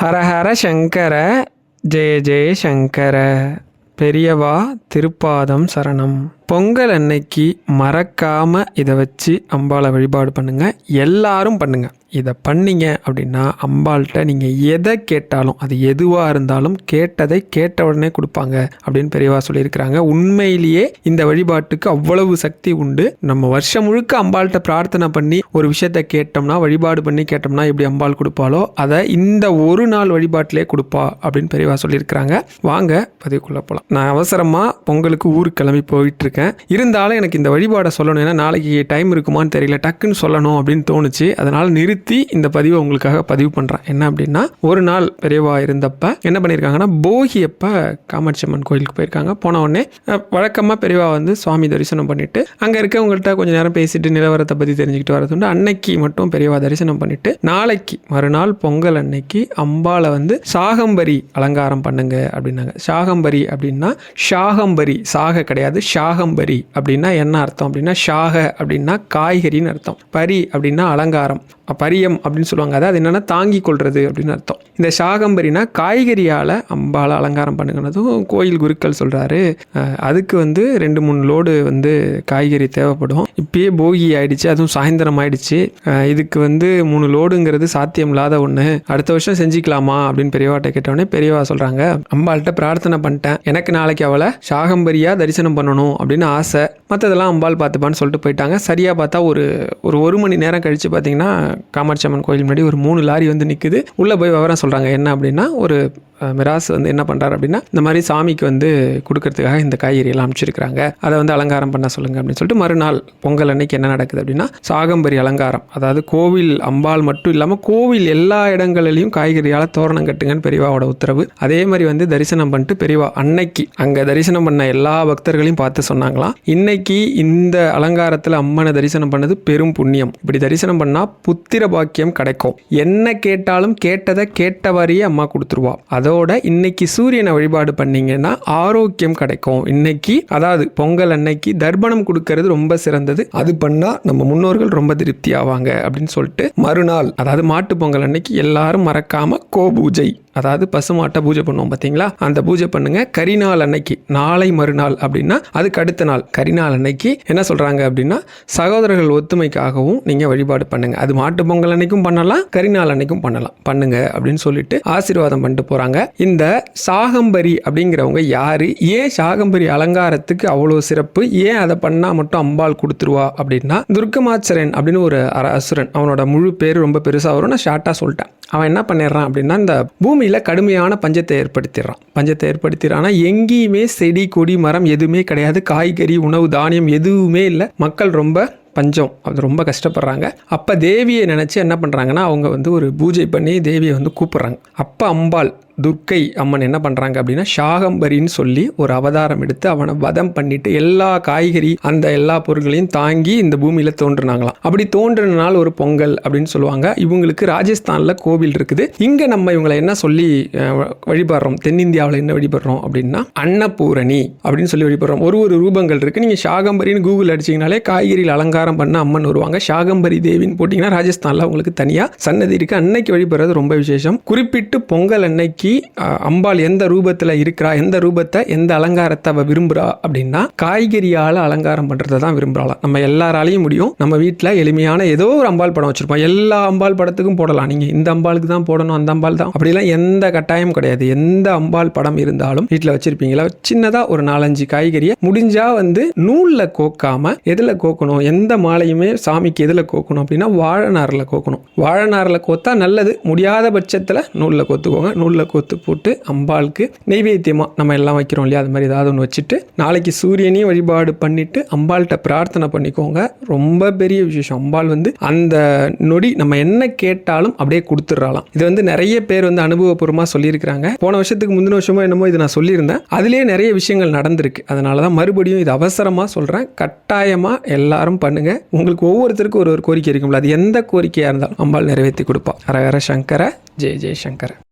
ஹரஹர சங்கர ஜெய ஜெய சங்கர பெரியவா திருப்பாதம் சரணம். பொங்கல் அன்னைக்கு மறக்காம இதை வச்சு அம்பாளை வழிபாடு பண்ணுங்க. எல்லாரும் பண்ணுங்க. இதை பண்ணீங்க அப்படின்னா அம்பாள்கிட்ட நீங்கள் எதை கேட்டாலும் அது எதுவாக இருந்தாலும் கேட்டதை கேட்ட உடனே கொடுப்பாங்க அப்படின்னு பெரியவா சொல்லியிருக்கிறாங்க. உண்மையிலேயே இந்த வழிபாட்டுக்கு அவ்வளவு சக்தி உண்டு. நம்ம வருஷம் முழுக்க அம்பாள்கிட்ட பிரார்த்தனை பண்ணி ஒரு விஷயத்தை கேட்டோம்னா வழிபாடு பண்ணி கேட்டோம்னா எப்படி அம்பாள் கொடுப்பாளோ அதை இந்த ஒரு நாள் வழிபாட்டிலே கொடுப்பா அப்படின்னு பெரியவா சொல்லியிருக்கிறாங்க. வாங்க பதிவுக்குள்ளே போகலாம் நான் அவசரமாக பொங்கலுக்கு ஊருக்கு கிளம்பி போயிட்டு இருக்கேன் இருந்தாலும் எனக்கு இந்த வழிபாடை சொல்லணும். ஏன்னா நாளைக்கு டைம் இருக்குமான்னு தெரியல. டக்குன்னு சொல்லணும் அப்படின்னு தோணுச்சு. அதனால் நிறுத்தி இந்த பதிவை உங்களுக்காக பதிவு பண்ணுறேன் என்ன அப்படின்னா ஒரு நாள் பெரியவா இருந்தப்ப என்ன பண்ணியிருக்காங்கன்னா போகி அப்போ காமாட்சி அம்மன் கோயிலுக்கு போயிருக்காங்க. போன உடனே வழக்கமாக பெரியவா வந்து சுவாமி தரிசனம் பண்ணிட்டு அங்கே இருக்கவங்கள்ட்ட கொஞ்சம் நேரம் பேசிட்டு நிலவரத்தை பற்றி தெரிஞ்சுக்கிட்டு வரதுண்டு. அன்னைக்கு மட்டும் பெரியவா தரிசனம் பண்ணிட்டு நாளைக்கு மறுநாள் பொங்கல் அன்னைக்கு அம்பாளை வந்து சாகம்பரி அலங்காரம் பண்ணுங்க அப்படின்னாங்க. சாகம்பரி அப்படின்னா சாகம் சாகம்பரி சாக கிடையாது ஷாகம்பரி அப்படின்னா என்ன அர்த்தம் அப்படின்னா ஷாக அப்படின்னா காய்கறின்னு அர்த்தம். பரி அப்படின்னா அலங்காரம். பரியம் அப்படின்னு சொல்லுவாங்க. அதாவது என்னென்னா தாங்கி கொள்வது அப்படின்னு அர்த்தம். இந்த சாகம்பரினா காய்கறியால் அம்பால் அலங்காரம் பண்ணுங்கிறதும் கோயில் குருக்கள் சொல்கிறாரு அதுக்கு வந்து ரெண்டு மூணு லோடு வந்து காய்கறி தேவைப்படும். இப்பயே போகி ஆயிடுச்சு அதுவும் சாயந்தரம் ஆயிடுச்சு. இதுக்கு வந்து மூணு லோடுங்கிறது சாத்தியம் இல்லாத ஒன்று அடுத்த வருஷம் செஞ்சுக்கலாமா அப்படின்னு பெரியவாட்ட கேட்டவொடனே பெரியவா சொல்கிறாங்க அம்பாள்கிட்ட பிரார்த்தனை பண்ணிட்டேன். எனக்கு நாளைக்கு அவளை ஆகம்பரியாக தரிசனம் பண்ணணும் அப்படின்னு ஆசை. மற்றதெல்லாம் அம்பாள் பார்த்துப்பான்னு சொல்லிட்டு போயிட்டாங்க. சரியாக பார்த்தா ஒரு ஒரு ஒரு மணி நேரம் கழித்து பார்த்தீங்கன்னா காமாட்சி அம்மன் கோயில் முன்னாடி ஒரு மூணு லாரி வந்து நிற்குது உள்ளே போய் விவரம் சொல்கிறாங்க என்ன அப்படின்னா ஒரு மிராஸ் வந்து என்ன பண்ணுறாரு அப்படின்னா இந்த மாதிரி சாமிக்கு வந்து கொடுக்கறதுக்காக இந்த காய்கறியெல்லாம் அமைச்சிருக்கிறாங்க அதை வந்து அலங்காரம் பண்ண சொல்லுங்க அப்படின்னு சொல்லிட்டு மறுநாள் பொங்கல் அன்னைக்கு என்ன நடக்குது அப்படின்னா சாகம்பரி அலங்காரம். அதாவது கோவில் அம்பாள் மட்டும் இல்லாமல் கோவில் எல்லா இடங்களிலையும் காய்கறியால் தோரணம் கட்டுங்கன்னு பெரியவாவோட உத்தரவு. அதே மாதிரி வந்து தரிசனம் பண்ணிட்டு பெரியவா அன்னைக்கு அங்கே தரிசனம் பண்ண எல்லா பக்தர்களையும் பார்த்து சொன்னாங்களாம். இன்னைக்கு இந்த அலங்காரத்தில் அம்மனை தரிசனம் பண்ணது பெரும் புண்ணியம். இப்படி தரிசனம் பண்ணால் புத்திர பாக்கியம் கிடைக்கும். என்ன கேட்டாலும் கேட்டதை கேட்டவாரியே அம்மா கொடுத்துருவா. அதோட இன்னைக்கு சூரியனை வழிபாடு பண்ணீங்கன்னா ஆரோக்கியம் கிடைக்கும். இன்னைக்கு அதாவது பொங்கல் அன்னைக்கு தர்ப்பணம் கொடுக்கறது ரொம்ப சிறந்தது. அது பண்ணால் நம்ம முன்னோர்கள் ரொம்ப திருப்தி ஆவாங்க அப்படின்னு சொல்லிட்டு மறுநாள் அதாவது மாட்டு பொங்கல் அன்னைக்கு எல்லாரும் மறக்காம கோபூஜை அதாவது பசுமாட்டை பூஜை பண்ணுவோம் பார்த்தீங்களா? அந்த பூஜை பண்ணுங்க. கரிநாள் அன்னைக்கு நாளை மறுநாள் அப்படின்னா அதுக்கு அடுத்த நாள். கரிநாள் அன்னைக்கு என்ன சொல்றாங்க அப்படின்னா சகோதரர்கள் ஒத்துமைக்காகவும் நீங்க வழிபாடு பண்ணுங்க. அது மாட்டு பொங்கல் அன்னைக்கும் பண்ணலாம் கரிநாள் அன்னைக்கும் பண்ணலாம். பண்ணுங்க அப்படின்னு சொல்லிட்டு ஆசீர்வாதம் பண்ணிட்டு போறாங்க. இந்த சாகம்பரி அப்படிங்கிறவங்க யாரு? ஏன் சாகம்பரி அலங்காரத்துக்கு அவ்வளோ சிறப்பு? ஏன் அதை பண்ணா மட்டும் அம்பாள் கொடுத்துருவா அப்படின்னா துர்க்கமாச்சரன் அப்படின்னு ஒரு அர- அசுரன் அவனோட முழு பேர் ரொம்ப பெருசாக வரும் நான் ஷார்ட்டாக சொல்லிட்டேன். அவன் என்ன பண்ணிடுறான் அப்படின்னா இந்த பூமியில் கடுமையான பஞ்சத்தை ஏற்படுத்திடுறான். பஞ்சத்தை ஏற்படுத்திடுறான்னா எங்கேயுமே செடி கொடி மரம் எதுவுமே கிடையாது. காய்கறி உணவு தானியம் எதுவுமே இல்லை. மக்கள் ரொம்ப பஞ்சம். அது ரொம்ப கஷ்டப்படுறாங்க. அப்போ தேவியை நினச்சி என்ன பண்ணுறாங்கன்னா அவங்க வந்து ஒரு பூஜை பண்ணி தேவியை வந்து கூப்பிட்றாங்க. அப்போ அம்பாள் துர்க்கை அம்மன் என்ன பண்ணுறாங்க அப்படின்னா ஷாகம்பரின்னு சொல்லி ஒரு அவதாரம் எடுத்து அவனை வதம் பண்ணிட்டு எல்லா காய்கறி அந்த எல்லா பொருட்களையும் தாங்கி இந்த பூமியில் தோன்றுனாங்களாம். அப்படி தோன்றின நாள் ஒரு பொங்கல் அப்படின்னு சொல்லுவாங்க. இவங்களுக்கு ராஜஸ்தானில் கோவில் இருக்குது. இங்கே நம்ம இவங்களை என்ன சொல்லி வழிபடுறோம்? தென்னிந்தியாவில் என்ன வழிபடுறோம் அப்படின்னா அன்னபூரணி அப்படின்னு சொல்லி வழிபடுறோம். ஒரு ஒரு ரூபங்கள் இருக்குது நீங்கள் ஷாகம்பரின்னு கூகுள் அடிச்சிங்கனாலே காய்கறியில் அலங்காரம் பண்ண அம்மன் வருவாங்க. ஷாகம்பரி தேவின்னு போட்டிங்கன்னா ராஜஸ்தானில் உங்களுக்கு தனியாக சன்னதி இருக்குது அன்னைக்கு வழிபடுறது ரொம்ப விசேஷம். குறிப்பிட்டு பொங்கல் அன்னைக்கு அஹ், அம்பாள் எந்த ரூபத்தில் இருக்கிறா எந்த ரூபத்தை எந்த அலங்காரத்தை அவள் விரும்புகிறா அப்படின்னா காய்கறியால் அலங்காரம் பண்ணுறதை தான் விரும்புகிறாளாம் நம்ம எல்லாராலையும் முடியும். நம்ம வீட்டில் எளிமையான ஏதோ ஒரு அம்பாள் படம் வச்சுருப்போம். எல்லா அம்பாள் படத்துக்கும் போடலாம். நீங்கள் இந்த அம்பாளுக்கு தான் போடணும் அந்த அம்பாள் தான். அப்படிலாம் எந்த கட்டாயம் கிடையாது. எந்த அம்பாள் படம் இருந்தாலும் வீட்டில் வச்சுருப்பீங்களா? சின்னதாக ஒரு நாலஞ்சு காய்கறியை முடிஞ்சால் வந்து நூலில் கோக்காமல் எதில் கோக்கணும்? எந்த மாலையுமே சாமிக்கு எதில் கோக்கணும் அப்படின்னா வாழை நாரில் கோக்கணும். வாழை நாரில் கோத்தா நல்லது. முடியாத பட்சத்தில் நூலில் கோத்துக்கோங்க. நூலில் கொத்து போட்டு அம்பாளுக்கு நெய்வேத்தியமாக நம்ம எல்லாம் வைக்கிறோம் இல்லையா? அது மாதிரி ஏதாவது ஒன்று வச்சுட்டு நாளைக்கு சூரியனையும் வழிபாடு பண்ணிவிட்டு அம்பாள்கிட்ட பிரார்த்தனை பண்ணிக்கோங்க. ரொம்ப பெரிய விசேஷம். அம்பாள் வந்து அந்த நொடி நம்ம என்ன கேட்டாலும் அப்படியே கொடுத்துட்றாலாம் இது வந்து நிறைய பேர் வந்து அனுபவபூர்வமாக சொல்லியிருக்கிறாங்க. போன வருஷத்துக்கு முந்தின வருஷமோ என்னமோ இது நான் சொல்லியிருந்தேன். அதுலேயே நிறைய விஷயங்கள் நடந்திருக்கு. அதனால தான் மறுபடியும் இது அவசரமாக சொல்கிறேன் கட்டாயமாக எல்லாரும் பண்ணுங்கள் உங்களுக்கு ஒவ்வொருத்தருக்கும் ஒரு ஒரு கோரிக்கை இருக்கும்ல. அது எந்த கோரிக்கையாக இருந்தாலும் அம்பாள் நிறைவேற்றி கொடுப்பா. ஹர ஹர சங்கர ஜெய ஜெய சங்கர